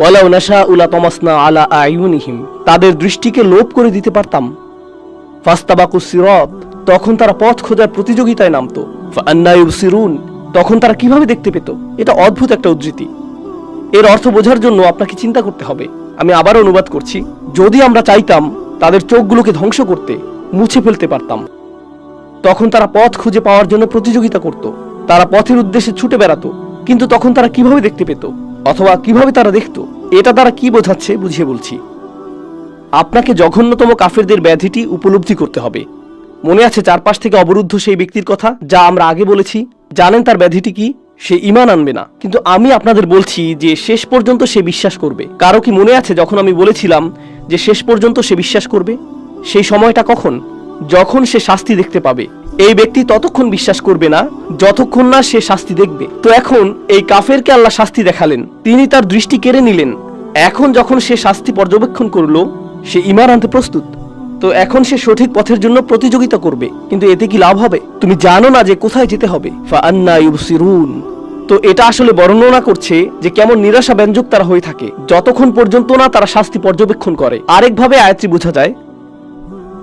ওয়ালাউ নাশা উলা তমাসনা আলা আয়ুনিহিম তাদের দৃষ্টিকে লোপ করে দিতে পারতাম। ফাস্তাবাকু সিরাত, তখন তারা পথ খোঁজার প্রতিযোগিতায় নামতো। ইউবসিরুন, তখন তারা কীভাবে দেখতে পেত? এটা অদ্ভুত একটা উদ্ধৃতি। এর অর্থ বোঝার জন্য আপনাকে চিন্তা করতে হবে। আমি আবার অনুবাদ করছি, যদি আমরা চাইতাম তাদের চোখগুলোকে ধ্বংস করতে, মুছে ফেলতে পারতাম। তখন তারা পথ খুঁজে পাওয়ার জন্য প্রতিযোগিতা করত। তারা পথের উদ্দেশ্যে ছুটে বেড়াতো, কিন্তু তখন তারা কীভাবে দেখতে পেত? অথবা কীভাবে তারা দেখতো, এটা তারা কি বোঝাচ্ছে বুঝিয়ে বলছি। আপনাকে জঘন্যতম কাফেরদের ব্যাধিটি উপলব্ধি করতে হবে। মনে আছে চারপাশ থেকে অবরুদ্ধ সেই ব্যক্তির কথা যা আমরা আগে বলেছি। জানেন তার ব্যাধিটি কি? সে ইমান আনবে না। কিন্তু আমি আপনাদের বলছি যে শেষ পর্যন্ত সে বিশ্বাস করবে। কারও কি মনে আছে যখন আমি বলেছিলাম যে শেষ পর্যন্ত সে বিশ্বাস করবে? সেই সময়টা কখন? যখন সে শাস্তি দেখতে পাবে। এই ব্যক্তি ততক্ষণ বিশ্বাস করবে না, যতক্ষণ না সে শাস্তি দেখবে। তো এখন এই কাফেরকে আল্লাহ শাস্তি দেখালেন। তিনি তার দৃষ্টি কেড়ে নিলেন। এখন যখন সে শাস্তি পর্যবেক্ষণ করল, সে ইমান আনতে প্রস্তুত। তো এখন সে সঠিক পথের জন্য প্রতিযোগিতা করবে। কিন্তু এতে কি লাভ হবে? তুমি জানো না যে কোথায় যেতে হবে। তো এটা আসলে বর্ণনা করছে যে কেমন নিরাশা ব্যঞ্জক তারা হয়ে থাকে। যতক্ষণ পর্যন্ত না তারা শাস্তি পর্যবেক্ষণ করে। আরেকভাবে আয়াতটি বোঝা যায়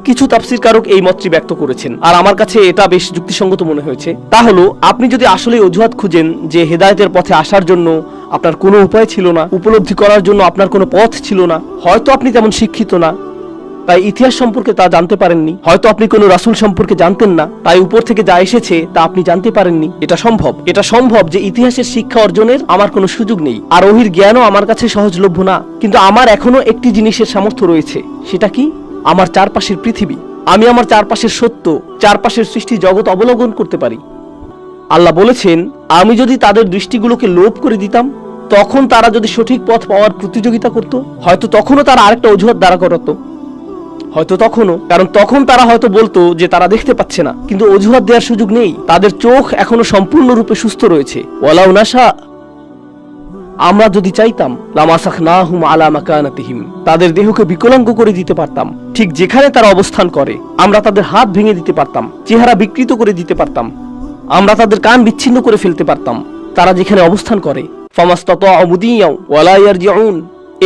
কিছু তাফসির কারক এই মতটি ব্যক্ত করেছেন। আর আমার কাছে এটা বেশ যুক্তিসঙ্গত মনে হয়েছে। তা হলো, আপনি যদি আসলে অজুহাত খুঁজেন যে হেদায়েতের পথে আসার জন্য আপনার কোনো উপায় ছিল না, উপলব্ধি করার জন্য আপনার কোনো পথ ছিল না, হয়তো আপনি তেমন শিক্ষিত না, তাই ইতিহাস সম্পর্কে তা জানতে পারেননি, হয়তো আপনি কোনো রাসুল সম্পর্কে জানতেন না, তাই উপর থেকে যা এসেছে তা আপনি জানতে পারেননি। এটা সম্ভব। এটা সম্ভব যে ইতিহাসের শিক্ষা অর্জনের আমার কোনো সুযোগ নেই। আর ওহির জ্ঞানও আমার কাছে সহজলভ্য না, কিন্তু আমার এখনও একটি জিনিসের সামর্থ্য রয়েছে, সেটা কি? আমার চারপাশের পৃথিবী। আমি আমার চারপাশের সত্য, চারপাশের সৃষ্টি জগৎ অবলোকন করতে পারি। আল্লাহ বলেছেন, আমি যদি তাদের দৃষ্টিগুলোকে লোপ করে দিতাম, তখন তারা যদি সঠিক পথ পাওয়ার প্রতিযোগিতা করত, হয়তো তখনও তারা আরেকটা অজুহাত দ্বারা করাতো। হয়তো তখনও, কারণ তখন তারা হয়তো বলতো যে তারা দেখতে পাচ্ছে না। কিন্তু অজুহাত দেওয়ার সুযোগ নেই। তাদের চোখ এখনও সম্পূর্ণরূপে সুস্থ রয়েছে। ওয়ালাউ নাশা আমরা যদি চাইতাম লামাসাখ না হুম আলা মাকানাতিহিম, তাদের দেহকে বিকলাঙ্গ করে দিতে পারতাম। ঠিক যেখানে তারা অবস্থান করে, আমরা তাদের হাত ভেঙে দিতে পারতাম, চেহারা বিকৃত করে দিতে পারতাম। আমরা তাদের কান বিচ্ছিন্ন করে ফেলতে পারতাম। তারা যেখানে অবস্থান করে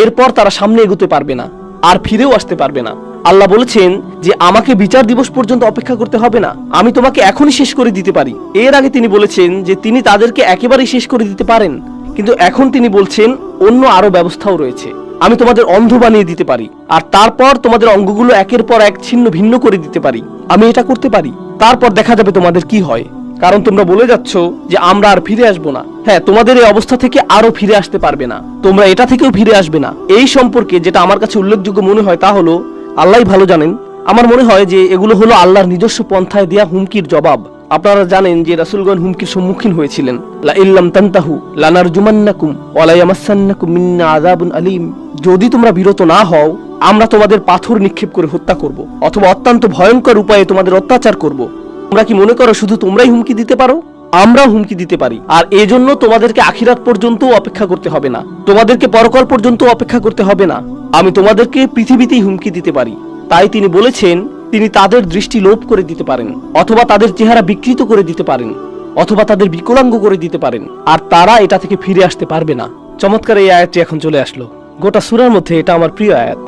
এরপর তারা সামনে এগোতে পারবে না, আর ফিরেও আসতে পারবে না। আল্লাহ বলেছেন যে, আমাকে বিচার দিবস পর্যন্ত অপেক্ষা করতে হবে না, আমি তোমাকে এখনই শেষ করে দিতে পারি। এর আগে তিনি বলেছেন যে, তিনি তাদেরকে একেবারেই শেষ করে দিতে পারেন। কিন্তু এখন তিনি বলছেন, অন্য আরও ব্যবস্থাও রয়েছে। আমি তোমাদের অন্ধ বানিয়ে দিতে পারি, আর তারপর তোমাদের অঙ্গগুলো একের পর এক ছিন্ন ভিন্ন করে দিতে পারি। আমি এটা করতে পারি। তারপর দেখা যাবে তোমাদের কি হয়। কারণ তোমরা বলে যাচ্ছ যে আমরা আর ফিরে আসব না। হ্যাঁ তোমাদের এই অবস্থা থেকে আরও ফিরে আসতে পারবে না। তোমরা এটা থেকেও ফিরে আসবে না। এই সম্পর্কে যেটা আমার কাছে উল্লেখযোগ্য মনে হয় তা হলো আল্লাহ ভালো জানেন। আমার মনে হয় যে এগুলো হলো আল্লাহর নিজস্ব পন্থায় দেয়া হুমকির জবাব। আপনারা জানেন যে রাসূলগণ হুমকির সম্মুখীন হয়েছিলেন। লা ইল্লাম তান্তাহু, লানারজুমান্নাকুম ওয়ালা ইয়ামাসান্নাকুম মিন্না আযাবুন আলীম। যদি তোমরা বিরত না হও, আমরা তোমাদের পাথর নিক্ষেপ করে হত্যা করব, অথবা অত্যন্ত ভয়ঙ্কর উপায়ে তোমাদের অত্যাচার করব। তোমরা কি মনে করো শুধু তোমরাই হুমকি দিতে পারো? আমরাও হুমকি দিতে পারি। আর এজন্য তোমাদেরকে আখিরাত পর্যন্ত অপেক্ষা করতে হবে না। তোমাদেরকে পরকাল পর্যন্ত অপেক্ষা করতে হবে না। আমি তোমাদেরকে পৃথিবীতেই হুমকি দিতে পারি। তাই তিনি বলেছেন তিনি তাদের দৃষ্টি লোপ করে দিতে পারেন, অথবা তাদের চেহারা বিকৃত করে দিতে পারেন, অথবা তাদের বিকলাঙ্গ করে দিতে পারেন, আর তারা এটা থেকে ফিরে আসতে পারবে না। চমৎকার এই আয়াতটি এখন চলে আসলো। গোটা সুরার মধ্যে এটা আমার প্রিয় আয়াত।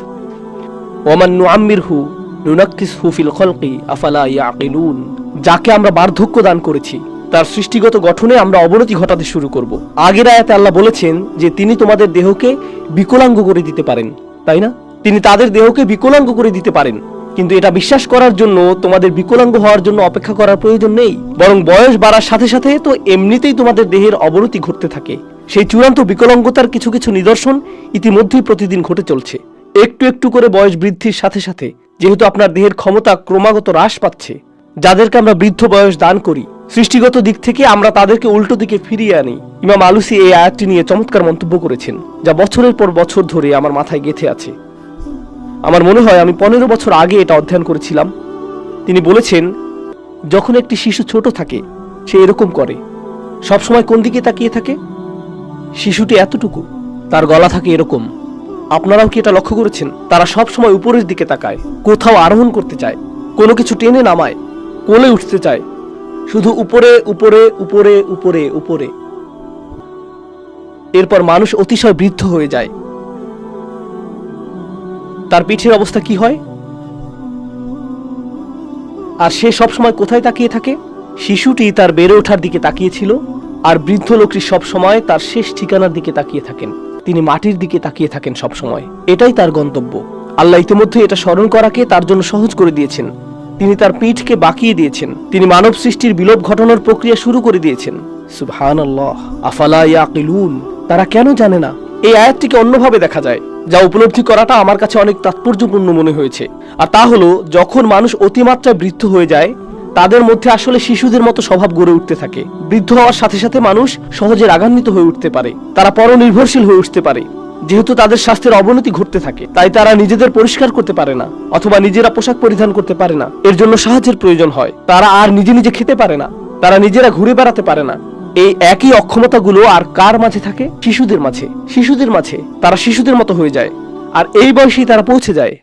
ওমান নুআম্মিরহু নুনাক্কিসহু ফিল খলকি, আফালা ইয়াকিলুন? যাকে আমরা বার্ধক্য দান করেছি, তার সৃষ্টিগত গঠনে আমরা অবনতি ঘটাতে শুরু করব। আগের আয়াতে আল্লাহ বলেছেন যে তিনি তোমাদের দেহকে বিকলাঙ্গ করে দিতে পারেন, তাই না? তিনি তাদের দেহকে বিকলাঙ্গ করে দিতে পারেন। কিন্তু এটা বিশ্বাস করার জন্য, তোমাদের বিকলাঙ্গ হওয়ার জন্য অপেক্ষা করার প্রয়োজন নেই। বরং বয়স বাড়ার সাথে সাথে তো এমনিতেই তোমাদের দেহের অবনতি ঘটতে থাকে। সেই চূড়ান্ত বিকলাঙ্গতার কিছু কিছু নিদর্শন ইতিমধ্যেই প্রতিদিন ঘটে চলছে। একটু একটু করে বয়স বৃদ্ধির সাথে সাথে, যেহেতু আপনার দেহের ক্ষমতা ক্রমাগত হ্রাস পাচ্ছে, যাদেরকে আমরা বৃদ্ধ বয়স দান করি, সৃষ্টিগত দিক থেকে আমরা তাদেরকে উল্টো দিকে ফিরিয়ে আনি। ইমাম আলুসি এই আয়াতটি নিয়ে চমৎকার মন্তব্য করেছেন, যা বছরের পর বছর ধরে আমার মাথায় গেঁথে আছে। আমার মনে হয় আমি পনেরো বছর আগে এটা অধ্যয়ন করেছিলাম। তিনি বলেছেন, যখন একটি শিশু ছোট থাকে, সে এরকম করে। সবসময় কোন দিকে তাকিয়ে থাকে? শিশুটি এতটুকু, তার গলা থাকে এরকম। আপনারাও কি এটা লক্ষ্য করেছেন? তারা সব সময় উপরের দিকে তাকায়, কোথাও আরোহণ করতে চায়, কোনো কিছু টেনে নামায়, কোলে উঠতে চায়। শুধু উপরে উপরে উপরে উপরে উপরে। এরপর মানুষ অতিশয় বৃদ্ধ হয়ে যায়। তার পিঠের অবস্থা কি হয়? আর সে সবসময় কোথায় তাকিয়ে থাকে? শিশুটি তার বেড়ে ওঠার দিকে তাকিয়েছিল, আর বৃদ্ধ লোকটি সবসময় তার শেষ ঠিকানার দিকে তাকিয়ে থাকেন। তিনি মাটির দিকে তাকিয়ে থাকেন সবসময়। এটাই তার গন্তব্য। আল্লাহ ইতিমধ্যে এটা স্মরণ করাকে তার জন্য সহজ করে দিয়েছেন। তিনি তার পিঠকে বাঁকিয়ে দিয়েছেন। তিনি মানব সৃষ্টির বিলোপ ঘটানোর প্রক্রিয়া শুরু করে দিয়েছেন। সুবহানাল্লাহ। আফালা ইয়াকিলুন? তারা কেন জানে না? এই আয়াতটিকে অন্যভাবে দেখা যায়, যা উপলব্ধি করাটা আমার কাছে অনেক তাৎপর্যপূর্ণ মনে হয়েছে। আর তা হলো, যখন মানুষ অতিমাত্রায় বৃদ্ধ হয়ে যায়, তাদের মধ্যে আসলে শিশুদের মতো স্বভাব গড়ে উঠতে থাকে। বৃদ্ধ হওয়ার সাথে সাথে মানুষ সহজে রাগান্বিত হয়ে উঠতে পারে। তারা পরনির্ভরশীল হয়ে উঠতে পারে। যেহেতু তাদের স্বাস্থ্যের অবনতি ঘটতে থাকে, তাই তারা নিজেদের পরিষ্কার করতে পারে না, অথবা নিজেরা পোশাক পরিধান করতে পারে না। এর জন্য সাহায্যের প্রয়োজন হয়। তারা আর নিজে নিজে খেতে পারে না। তারা নিজেরা ঘুরে বেড়াতে পারে না। এই একই অক্ষমতাগুলো আর কার মাঝে থাকে? শিশুদের মাঝে। শিশুদের মাঝে। তারা শিশুদের মতো হয়ে যায়। আর এই বয়সেই তারা পৌঁছে যায়।